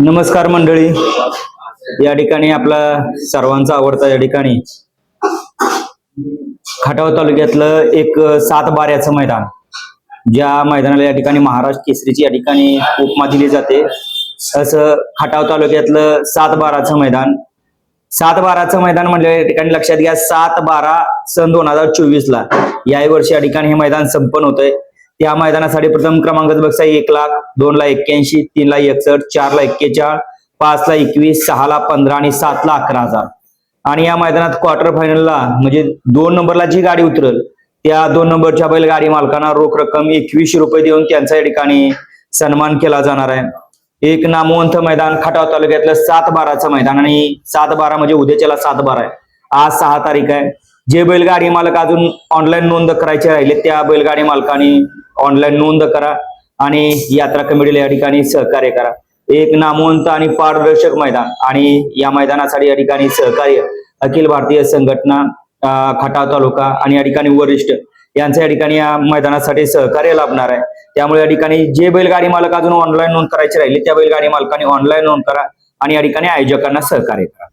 नमस्कार मंडळी. या ठिकाणी आपला सर्वांचा आवडता या ठिकाणी खटाव तालुक्यातलं एक सात बाऱ्याचं मैदान. ज्या मैदानाला या ठिकाणी महाराष्ट्र केसरीची या ठिकाणी उपमा दिली जाते. असं खटाव तालुक्यातलं सात बाराचं मैदान. सात बाराचं मैदान म्हणजे या ठिकाणी लक्षात घ्या सात बारा सन दोन हजार चोवीस ला याही वर्षी या ठिकाणी हे मैदान संपन्न होतंय. या मैदानासाठी प्रथम क्रमांकाचं बक्षीस आहे एक लाख दोन ला एक्क्याऐंशी तीन ला एकसष्ट चार ला एक्केचाळ पाच ला एकवीस सहा ला पंधरा आणि सात ला अकरा हजार. आणि या मैदानात क्वार्टर फायनलला म्हणजे दोन नंबरला जी गाडी उतरल त्या दोन नंबरच्या बैलगाडी मालकांना रोख रक्कम एकवीसशे रुपये देऊन त्यांचा या ठिकाणी सन्मान केला जाणार आहे. एक नामवंत मैदान खटाव तालुक्यातलं सात बाराचं मैदान आणि सात बारा म्हणजे उद्याच्याला सात बारा आहे. आज सहा तारीख आहे. जे बैलगाडी मालक अजून ऑनलाईन नोंद करायचे राहिले त्या बैलगाडी मालकांनी ऑनलाईन नोंद करा आणि यात्रा कमिटीला या ठिकाणी सहकार्य करा. एक नामवंत आणि पारदर्शक मैदान आणि या मैदानासाठी या ठिकाणी सहकार्य अखिल भारतीय संघटना खटाव तालुका आणि या ठिकाणी वरिष्ठ यांचं या ठिकाणी या मैदानासाठी सहकार्य लाभणार आहे. त्यामुळे या ठिकाणी जे बैलगाडी मालक अजून ऑनलाईन नोंद करायची राहिली त्या बैलगाडी मालकांनी ऑनलाईन नोंद करा आणि या ठिकाणी आयोजकांना सहकार्य करा.